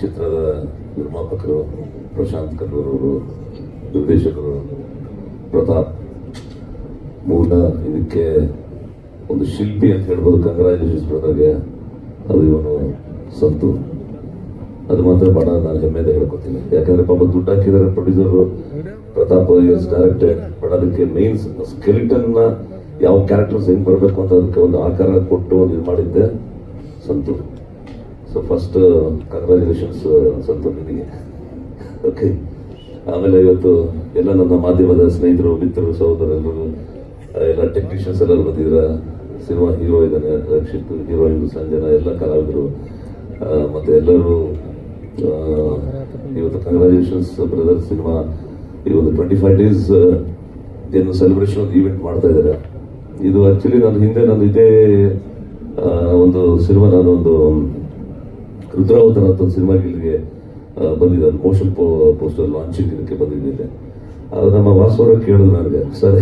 ಚಿತ್ರದ ನಿರ್ಮಾಪಕರು ಪ್ರಶಾಂತ್ ಕಲ್ಲೂರವರು ನಿರ್ದೇಶಕರು ಪ್ರತಾಪ್ ಮೂಲ ಇದಕ್ಕೆ ಒಂದು ಶಿಲ್ಪಿ ಅಂತ ಹೇಳ್ಬೋದು ಕಂಗ್ರಾಚುಲೇಷನ್ಸ್ ಬ್ರದರ್ಗೆ. ಅದು ಇವನು ಸಂತು. ಅದು ಮಾತ್ರ ಬಹಳ ನಾನು ಹೆಮ್ಮೆಯಿಂದ ಹೇಳ್ಕೊತೀನಿ. ಯಾಕಂದ್ರೆ ಪಾಪ ದುಡ್ಡು ಹಾಕಿದ್ದಾರೆ producer Pratap is directed but ಅದಕ್ಕೆ ಮೇನ್ ಸ್ಕೆಲಿಟನ್ನ ಯಾವ ಕ್ಯಾರೆಕ್ಟರ್ಸ್ ಹೆಂಗ್ ಬರಬೇಕು ಅಂತ ಅದಕ್ಕೆ ಒಂದು ಆಕಾರ ಕೊಟ್ಟು ಒಂದು ಇದು ಮಾಡಿದ್ದೆ ಸಂತು. ಸೊ ಫಸ್ಟ್ ಕಂಗ್ರ್ಯಾಚುಲೇಷನ್ಸ್ ನಿಮಗೆ. ಓಕೆ ಆಮೇಲೆ ಇವತ್ತು ಎಲ್ಲ ನನ್ನ ಮಾಧ್ಯಮದ ಸ್ನೇಹಿತರು, ಮಿತ್ರರು ಸಹೋದರರು ಎಲ್ಲ ಟೆಕ್ನಿಷಿಯನ್ಸ್ ಎಲ್ಲ ಬಂದಿದ್ರ ಸಿನಿಮಾ ಹೀರೋ ಇದ್ದಾನೆ, ರಕ್ಷಿತ್ ಹೀರೋಯಿನ್ ಸಂಜನ, ಎಲ್ಲ ಕಲಾವಿದರು. ಮತ್ತೆ ಎಲ್ಲರೂ ಇವತ್ತು ಕಂಗ್ರ್ಯಾಚುಲೇಷನ್ಸ್ ಬ್ರದರ್ ಸಿನಿಮಾ. ಈ ಒಂದು ಟ್ವೆಂಟಿ ಫೈವ್ ಡೇಸ್ ಏನು ಸೆಲೆಬ್ರೇಷನ್ ಒಂದು ಈವೆಂಟ್ ಮಾಡ್ತಾ ಇದ್ದಾರೆ. ಇದು ಆಕ್ಚುಲಿ ನಾನು ಹಿಂದೆ ನಾನು ಇದೇ ಒಂದು ಸಿನಿಮಾ ನಾನು ಒಂದು ರುದ್ರಾವತನ ಅಂತ ಒಂದು ಸಿನಿಮಾಗೆ ಇಲ್ಲಿಗೆ ಬಂದಿದ್ದಾರೆ ಮೋಷನ್ ಪೋ ಪೋಸ್ಟರ್ ಲಾಂಚಿಂಗ್ ಇದಕ್ಕೆ ಬಂದಿದ್ದೀನಿ ಅದು ನಮ್ಮ ವಾಸವರ ಕೇಳಿದ್ರು ನನಗೆ, ಸರ್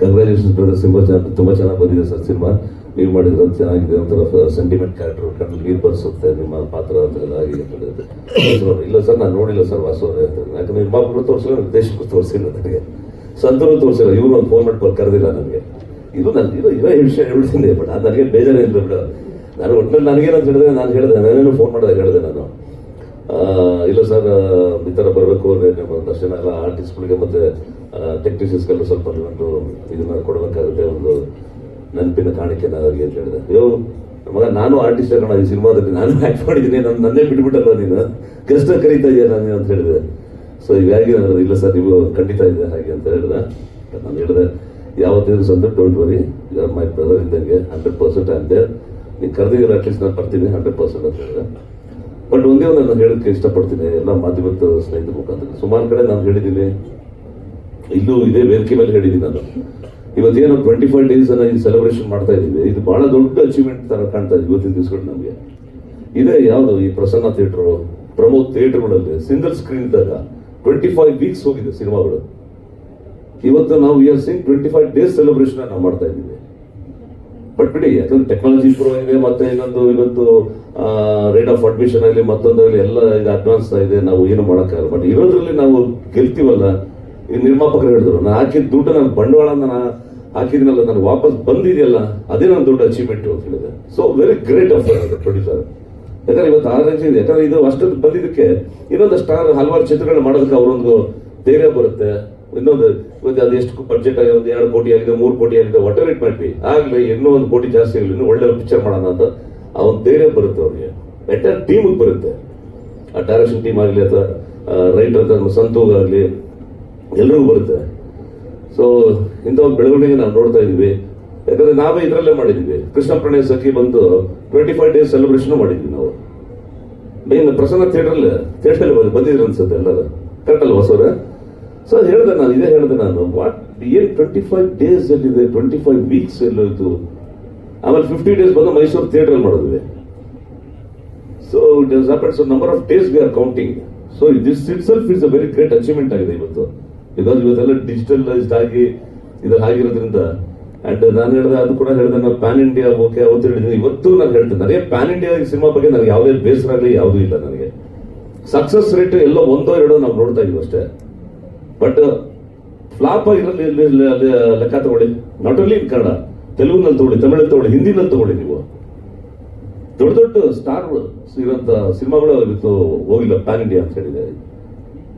ಕಂಗ್ರ್ಯಾಚುಲೇಷನ್ಸ್ ಬ್ರದರ್ ಸಿಂಬಲ್ ಚೆನ್ನಾಗಿ ತುಂಬ ಚೆನ್ನಾಗಿ ಬಂದಿದೆ ಸರ್ ಸಿನಿಮಾ. ನೀವು ಮಾಡಿದ್ರೆ ಅದು ಚೆನ್ನಾಗಿದೆ ಒಂಥರ ಸೆಂಟಿಮೆಂಟ್ ಕ್ಯಾರೆಕ್ಟರ್ ಕಣ್ಣು ನೀರು ಬರ್ಸುತ್ತೆ, ನಿಮ್ಮ ಪಾತ್ರ ಅಂತ ಎಲ್ಲ ಆಗಿದೆ. ಇಲ್ಲ ಸರ್, ನಾನು ನೋಡಿಲ್ಲ ಸರ್ ವಾಸವರ ಯಾಕಂದ್ರೆ ನಿರ್ಮಾಪಕರು ತೋರಿಸಿಲ್ಲ ದೇಶಕ್ಕೂ ತೋರಿಸಿಲ್ಲ ನನಗೆ. ಸಂತರು ತೋರಿಸಿಲ್ಲ, ಇವರು ಒಂದು ಫೋನ್ ಮಾಡಿ ಕರೆದಿಲ್ಲ ನನಗೆ. ಇದು ನಾನು ಇದು ಇರೋ ವಿಷಯ ಹೇಳ್ತೀನಿ ಬಟ್ ಅದು ನನಗೆ ಬೇಜಾರಿಲ್ಲ ಬಿಡು. ನಾನು ಒಟ್ಟಿನಲ್ಲಿ ನನಗೇನಂತ ಹೇಳಿದ್ರೆ ನಾನು ಹೇಳಿದೆ ನಾನೇನು ಫೋನ್ ಮಾಡಿದೆ ಹೇಳಿದೆ ನಾನು. ಇಲ್ಲ ಸರ್ ಈ ಥರ ಬರಬೇಕು ದರ್ಶನ ಎಲ್ಲ ಆರ್ಟಿಸ್ಟ್ಗಳಿಗೆ ಮತ್ತು ಟೆಕ್ನಿಷಿಯನ್ಸ್ಗೆಲ್ಲ ಸ್ವಲ್ಪ ಒಂದು ಇದನ್ನ ಕೊಡಬೇಕಾಗುತ್ತೆ, ಒಂದು ನೆನಪಿನ ಕಾಣಿಕೆ ಅವ್ರಿಗೆ ಅಂತ ಹೇಳಿದೆ. ಅಯ್ಯೋ ಮಗ, ನಾನು ಆರ್ಟಿಸ್ಟ್ ಕಣ, ಈ ಸಿನಿಮಾದಲ್ಲಿ ನಾನು ಆ್ಯಕ್ಟ್ ಮಾಡಿದ್ದೀನಿ, ನಾನು, ನನ್ನೇ ಬಿಟ್ಬಿಟ್ಟಲ್ಲ ನೀನು? ಕೃಷ್ಣ ಕರೀತಾ ಇದೆಯಾ ನಾನು ಅಂತ ಹೇಳಿದೆ. ಸೊ ಹೀಗಾಗಿ ನಾನು ಇಲ್ಲ ಸರ್ ನೀವು ಖಂಡಿತ ಇದೆ ಹಾಗೆ ಅಂತ ಹೇಳಿದೆ. ನಾನು ಹೇಳಿದೆ ಯಾವತ್ತಿದ್ರು Santha don't worry you are my brother ಇದ್ದಂಗೆ ಹಂಡ್ರೆಡ್ ಪರ್ಸೆಂಟ್ ಅಂತೆ ನೀವು ಕರೆದಿದ್ದೀರ ಅಟ್ಲೀಸ್ಟ್ ನಾನು ಬರ್ತೀನಿ ಹಂಡ್ರೆಡ್ ಪರ್ಸೆಂಟ್ ಅಂತ ಹೇಳಿದೆ. ಬಟ್ ಒಂದೇ ಒಂದು ನಾನು ಹೇಳೋಕ್ಕೆ ಇಷ್ಟಪಡ್ತೀನಿ, ಎಲ್ಲ ಮಾಧ್ಯಮದ ಸ್ನೇಹಿತರ ಮುಖಾಂತರ. ಸುಮಾರು ಕಡೆ ನಾನು ಹೇಳಿದ್ದೀನಿ. ಇಲ್ಲೂ ಇದೇ ವೇದಿಕೆ ಮೇಲೆ ಹೇಳಿದ್ದೀನಿ ನಾನು. ಇವತ್ತೇನು ಟ್ವೆಂಟಿ ಫೈವ್ ಡೇಸ್ ಅನ್ನ ಈ ಸೆಲೆಬ್ರೇಷನ್ ಮಾಡ್ತಾ ಇದ್ದೀವಿ. ಇದು ಬಹಳ ದೊಡ್ಡ ಅಚೀವ್ಮೆಂಟ್ ತರ ಕಾಣ್ತಾ ಇದೆ ಇವತ್ತಿನ ದಿವಸಗಳು ನಮಗೆ. ಇದೇ ಯಾವುದು ಈ ಪ್ರಸನ್ನ ಥಿಯೇಟರ್, ಪ್ರಮೋದ್ ಥಿಯೇಟರ್ಗಳಲ್ಲಿ ಸಿಂಗಲ್ ಸ್ಕ್ರೀನ್ ಇದ್ದಾಗ ಟ್ವೆಂಟಿ ಫೈವ್ ವೀಕ್ಸ್ ಹೋಗಿದೆ ಸಿನಿಮಾಗಳು. ಇವತ್ತು ನಾವು ಇಯರ್ ಸಿಂಗ್ ಟ್ವೆಂಟಿ ಫೈವ್ ಡೇಸ್ ಸೆಲೆಬ್ರೇಷನ್ ನಾವು ಮಾಡ್ತಾ ಇದ್ದೀವಿ. ಬಟ್ ಬಿಡಿ ಯಾಕಂದ್ರೆ ಟೆಕ್ನಾಲಜಿ ಇಂಪ್ರೂವ್ ಆಗಿದೆ ಮತ್ತೆ ಇನ್ನೊಂದು ಇವತ್ತು ರೇಟ್ ಆಫ್ ಅಡ್ಮಿಷನ್ ಆಗಲಿ ಮತ್ತೊಂದರಲ್ಲಿ ಎಲ್ಲ ಈಗ ಅಡ್ವಾನ್ಸ್ ಇದೆ ನಾವು ಏನು ಮಾಡೋಕ್ಕಾಗಲ್ಲ. ಬಟ್ ಇರೋದ್ರಲ್ಲಿ ನಾವು ಗೆಲ್ತೀವಲ್ಲ, ಈ ನಿರ್ಮಾಪಕರು ಹೇಳಿದ್ರು, ನಾನು ಹಾಕಿದ ದುಡ್ಡು ನನ್ನ ಬಂಡವಾಳ ನಾನು ಹಾಕಿದ್ನಲ್ಲ, ನಾನು ವಾಪಸ್ ಬಂದಿದೆಯಲ್ಲ, ಅದೇ ನನ್ನ ದೊಡ್ಡ ಅಚೀವ್ಮೆಂಟ್ ಅಂತ ಹೇಳಿದೆ so very great of producer ಯಾಕಂದ್ರೆ ಇವತ್ತು ಆ ರೇಂಜ್ ಇದೆ, ಯಾಕಂದ್ರೆ ಇದು ಅಷ್ಟೊಂದು ಬಂದಿದ್ದಕ್ಕೆ, ಇನ್ನೊಂದು ಸ್ಟಾರ್ ಹಲವಾರು ಚಿತ್ರಗಳನ್ನ ಮಾಡೋದಕ್ಕೆ ಅವರೊಂದು ಧೈರ್ಯ ಬರುತ್ತೆ. ಇನ್ನೊಂದು ಇವತ್ತು ಅದು ಎಷ್ಟು ಬಜೆಟ್ ಆಗಿದೆ, ಒಂದು ಎರಡು ಕೋಟಿ ಆಗಿದೆ ಮೂರು ಕೋಟಿ ಆಗಿದೆ ವಾಟರ್ ಇಟ್ ಮಾಡಿ ಆಗ್ಲಿ ಇನ್ನೂ ಒಂದು ಕೋಟಿ ಜಾಸ್ತಿ ಆಗಲಿ ಒಳ್ಳೆ ಪಿಕ್ಚರ್ ಮಾಡೋಣ ಅಂತ ಆ ಒಂದು ಧೈರ್ಯ ಬರುತ್ತೆ ಅವ್ರಿಗೆ ಎಂಟೈರ್ ಟೀಮ್ ಬರುತ್ತೆ. ಆ ಡೈರೆಕ್ಷನ್ ಟೀಮ್ ಆಗಲಿ ಅಥವಾ ರೈಟರ್ ಸಂತೋಗ್ ಆಗಲಿ, ಎಲ್ರಿಗೂ ಬರುತ್ತೆ. ಸೊ ಇಂಥ ಒಂದು ಬೆಳವಣಿಗೆ ನಾವು ನೋಡ್ತಾ ಇದ್ವಿ ಯಾಕಂದ್ರೆ ನಾವೇ ಇದರಲ್ಲೇ ಮಾಡಿದ್ವಿ. ಕೃಷ್ಣ ಪ್ರಣಯ ಸಖಿ ಬಂದು ಟ್ವೆಂಟಿ ಫೈವ್ ಡೇಸ್ ಸೆಲೆಬ್ರೇಷನ್ ಮಾಡಿದ್ವಿ ನಾವು. ಮೇನ್ ಪ್ರಸನ್ನ ಥಿಯೇಟರ್ ಥಿಯೇಟರ್ ಬಂದಿದ್ರು ಅನ್ಸುತ್ತೆ ಎಲ್ಲರೂ. ಕರೆಕ್ಟ್ ಅಲ್ವಾ ಸರ್? ಸೊ ಹೇಳಿದೆ ನಾನು ಇದೇ ಹೇಳಿದೆ ನಾನು ವಾಟ್ ಏನ್ ಟ್ವೆಂಟಿ ಫೈವ್ ಡೇಸ್ ಎಲ್ಲಿದೆ ಟ್ವೆಂಟಿ ಫೈವ್ ವೀಕ್ಸ್ ಎಲ್ಲೋಯ್ತು. ಆಮೇಲೆ ಫಿಫ್ಟಿ ಡೇಸ್ ಬಂದು ಮೈಸೂರು ಥಿಯೇಟರ್ ಮಾಡಿದ್ವಿ so it is so number of days we are counting so this itself is a very great achievement ಆಗಿದೆ ಇವತ್ತು. ಬಿಕಾಸ್ ಇವತ್ತೆಲ್ಲ ಡಿಜಿಟಲೈಸ್ಡ್ ಆಗಿ ಇದು ಆಗಿರೋದ್ರಿಂದ. ಅಂಡ್ ನಾನು ಹೇಳಿದೆ, ಅದು ಕೂಡ ಹೇಳಿದೆ ನಾನು ಪ್ಯಾನ್ ಇಂಡಿಯಾ ಓಕೆ ಅವತ್ತು ಹೇಳಿದ್ದೀನಿ ಇವತ್ತು ನಾನು ಹೇಳ್ತೇನೆ ನನಗೆ ಪ್ಯಾನ್ ಇಂಡಿಯಾ ಸಿನಿಮಾ ಬಗ್ಗೆ ನನಗೆ ಯಾವುದೇ ಬೇಸರ ಆಗಲಿ, ಯಾವುದೂ ಇಲ್ಲ ನನಗೆ. ಸಕ್ಸಸ್ ರೇಟ್ ಎಲ್ಲೋ ಒಂದೋ ಎರಡೋ ನಾವು ನೋಡ್ತಾ ಇದೀವಿ ಅಷ್ಟೇ. ಬಟ್ ಫ್ಲಾಪ್ ಆಗಿರಲಿ ಲೆಕ್ಕ ತಗೊಳ್ಳಿ. ನಾಟ್ ಓನ್ಲಿ ಇನ್ ಕನ್ನಡ ತೆಲುಗಿನಲ್ಲಿ ತಗೊಳ್ಳಿ, ತಮಿಳಲ್ಲಿ ತಗೊಳ್ಳಿ, ಹಿಂದಿನಲ್ಲಿ ತಗೊಳ್ಳಿ ನೀವು. ದೊಡ್ಡ ದೊಡ್ಡ ಸ್ಟಾರ್ ಇರೋಂಥ ಸಿನಿಮಾಗಳು ಇವತ್ತು ಹೋಗಿಲ್ಲ ಪ್ಯಾನ್ ಇಂಡಿಯಾ ಅಂತ ಹೇಳಿದೆ.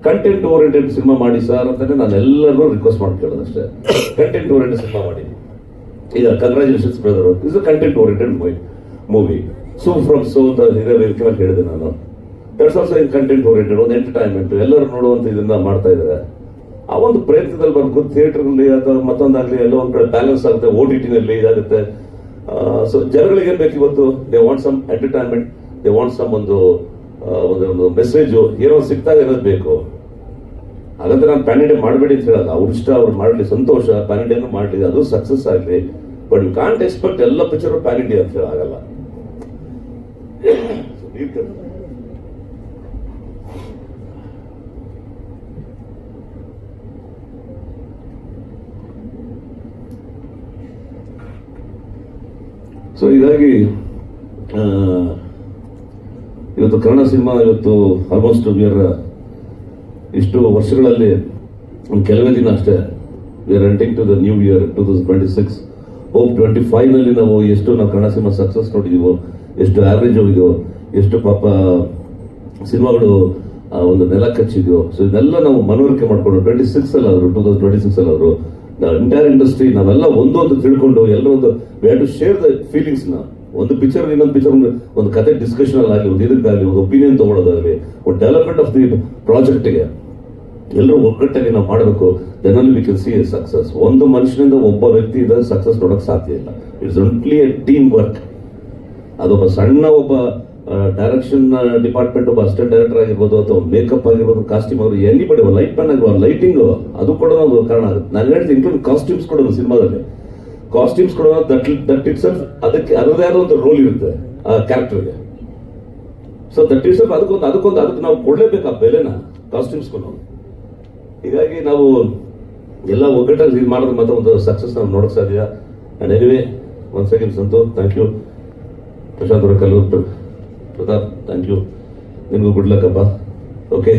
ಕಂಟೆಂಟ್ ಓರಿಯೆಂಟೆಡ್ ಸಿನಿಮಾ ಮಾಡಿ ಸರ್ ಅಂತಾನೆ ನಾನು ಎಲ್ಲರೂ ರಿಕ್ವೆಸ್ಟ್ ಮಾಡಿ ಕೇಳೋದಷ್ಟೇ ಕಂಟೆಂಟ್ ಓರಿಯೆಂಟೆಡ್ ಸಿನಿಮಾ ಮಾಡಿ. ಈಗ congratulations brother is a content oriented movie movie so from so ಅಂತ ಹಿರಿಯ ವೇದಿಕೆ ಹೇಳಿದೆ ನಾನು. That's also in content oriented ಒಂದು ಎಂಟರ್ಟೈನ್ಮೆಂಟ್ ಎಲ್ಲರೂ ನೋಡುವಂಥ ಇದನ್ನ ಮಾಡ್ತಾ ಇದ್ದಾರೆ. ಒಂದು ಪ್ರಯತ್ನದಲ್ಲಿ ಬರ್ಬೇಕು ಥಿಯೇಟರ್ನಲ್ಲಿ ಅಥವಾ ಮತ್ತೊಂದಾಗಲಿ ಎಲ್ಲೋ ಒಂದು ಕಡೆ ಬ್ಯಾಲೆನ್ಸ್ ಆಗುತ್ತೆ ಓ ಟಿ ಟಿನಲ್ಲಿ ಇದಾಗುತ್ತೆ. ಸೊ ಜನಗಳಿಗೆ ಏನ್ ಬೇಕು ಇವತ್ತು? They want some entertainment they want some ಒಂದು ಒಂದು ಒಂದು ಮೆಸೇಜು ಏನೋ ಸಿಗ್ತಾ ಇರೋದು ಬೇಕು. ಹಾಗಂತ ನಾನು ಪ್ಯಾನ್ ಇಂಡಿಯಾ ಮಾಡಬೇಡಿ ಅಂತ ಹೇಳಲ್ಲ ಅವ್ರ ಇಷ್ಟ, ಅವ್ರು ಮಾಡಲಿ, ಸಂತೋಷ ಪ್ಯಾನ್ ಇಂಡಿಯಾನು ಮಾಡಲಿ, ಅದು ಸಕ್ಸಸ್ ಆಗಲಿ. ಬಟ್ ಯು ಕಾಂಟ್ ಎಕ್ಸ್ಪೆಕ್ಟ್ ಎಲ್ಲ ಪಿಕ್ಚರ್ ಪ್ಯಾನ್ ಇಂಡಿಯಾ ಅಂತ ಹೇಳಿ ಸೊ ಹೀಗಾಗಿ ಇವತ್ತು ಕನ್ನಡ ಸಿನಿಮಾ ಇವತ್ತು ಆಲ್ಮೋಸ್ಟ್ ವಿಯರ್ ಇಷ್ಟು ವರ್ಷಗಳಲ್ಲಿ, ಕೆಲವೇ ದಿನ ಅಷ್ಟೇ we are entering to the new year two thousand twenty six hope twenty ಫೈವ್ನಲ್ಲಿ ನಾವು ಎಷ್ಟು ನಾವು ಕನ್ನಡ ಸಿನಿಮಾ ಸಕ್ಸಸ್ ನೋಡಿದೀವೋ, ಎಷ್ಟು ಆವ್ರೇಜ್ ಹೋಗಿದೆಯೋ ಎಷ್ಟು ಪಾಪ ಸಿನಿಮಾಗಳು ಒಂದು ನೆಲ ಕಚ್ಚಿದೆಯೋ ಸೊ ಇದೆಲ್ಲ ನಾವು ಮನವರಿಕೆ ಮಾಡಿಕೊಂಡು ಟ್ವೆಂಟಿ ಸಿಕ್ಸ್ ಅಲ್ಲಿ ಆದ್ರು ಟೂ ತೌಸಂಡ್ ಟ್ವೆಂಟಿ ಸಿಕ್ಸ್ ಅಲ್ಲಿ ಆದ್ರು ಎಂಟೈರ್ ಇಂಡಸ್ಟ್ರಿ ನಾವೆಲ್ಲ ಒಂದೊಂದು ತಿಳ್ಕೊಂಡು ಎಲ್ಲರೂ ಒಂದು ವಿ ಟು ಶೇರ್ ದ ಫೀಲಿಂಗ್ಸ್ನ. ಒಂದು ಪಿಕ್ಚರ್ ಇನ್ನೊಂದು ಪಿಕ್ಚರ್ ಒಂದು ಕತೆ ಡಿಸ್ಕಷನ್ ಆಗಲಿ, ಒಂದು ಇದಕ್ಕಾಗಲಿ ಒಂದು ಒಪಿನಿಯನ್ ತಗೊಳ್ಳೋದಾಗಲಿ ಒಂದು ಡೆವಲಪ್ಮೆಂಟ್ ಆಫ್ ದಿ ಪ್ರಾಜೆಕ್ಟ್ಗೆ ಎಲ್ಲರೂ ಒಗ್ಗಟ್ಟಾಗಿ ನಾವು ಮಾಡಬೇಕು. ಜನರಲ್ಲಿ ವಿ ಕ್ಯಾನ್ ಸಿ ಸಕ್ಸಸ್ ಒಂದು ಮನುಷ್ಯನಿಂದ ಒಬ್ಬ ವ್ಯಕ್ತಿಯಿಂದ ಸಕ್ಸಸ್ ನೋಡೋಕೆ ಸಾಧ್ಯ ಇಲ್ಲ. It's only a team work ಅದೊಬ್ಬ ಸಣ್ಣ ಒಬ್ಬ ಡೈರೆಕ್ಷನ್ ಡಿಪಾರ್ಟ್ಮೆಂಟ್ ಒಬ್ಬ ಅಸಿಸ್ಟೆಂಟ್ ಡೈರೆಕ್ಟರ್ ಆಗಿರ್ಬೋದು ಅಥವಾ ಮೇಕಪ್ ಆಗಿರ್ಬೋದು, ಕಾಸ್ಟ್ಯೂಮ್ ಅವರು ಎಲ್ಲಿ ಬಡಿ ಲೈಟ್ ಮ್ಯಾನ್ ಆಗಿರ್ಬೋದು ಲೈಟಿಂಗ್ ಅದು ಕೂಡ ಒಂದು ಕಾರಣ ಆಗುತ್ತೆ. ನಾನು ಹೇಳ್ತೀನಿ ಇನ್ಕ್ಲೂಡ್ ಕಾಸ್ಟ್ಯೂಮ್ಸ್ ಕೂಡ ಸಿನಿಮಾದಲ್ಲಿ. ಕಾಸ್ಟ್ಯೂಮ್ಸ್ ಕೂಡ ದಟ್ ದಟ್ ಇಟ್ ಸೆಲ್ಫ್ ಅದಕ್ಕೆ ಅದರದೇ ಆದ ಒಂದು ರೋಲ್ ಇರುತ್ತೆ, ಆ ಕ್ಯಾರೆಕ್ಟರ್ಗೆ ಸೊ ದಟ್ ಇಟ್ ಸೆಲ್ಫ್ ಅದಕ್ಕೊಂದು ಅದಕ್ಕೊಂದು, ಅದಕ್ಕೆ ನಾವು ಕೊಡಲೇಬೇಕು ಆ ಬೆಲೆನ ಕೂಡ ಹೀಗಾಗಿ ನಾವು ಎಲ್ಲ ಒಗ್ಗಟ್ಟಾಗಿ ಇದು ಮಾಡಿದ್ರೆ ಮಾತ್ರ ಒಂದು ಸಕ್ಸಸ್ ನಾವು ನೋಡಕ್ ಸಾಧ್ಯ. And anyway one second Santosh thank you Prashanth ಅವರ ಕಲ್ಲೂರ್ ಪ್ರತಾಪ್ ಥ್ಯಾಂಕ್ ಯು ನಿಮಗೂ ಗುಡ್ ಲಕ್ ಅಪ್ಪ ಓಕೆ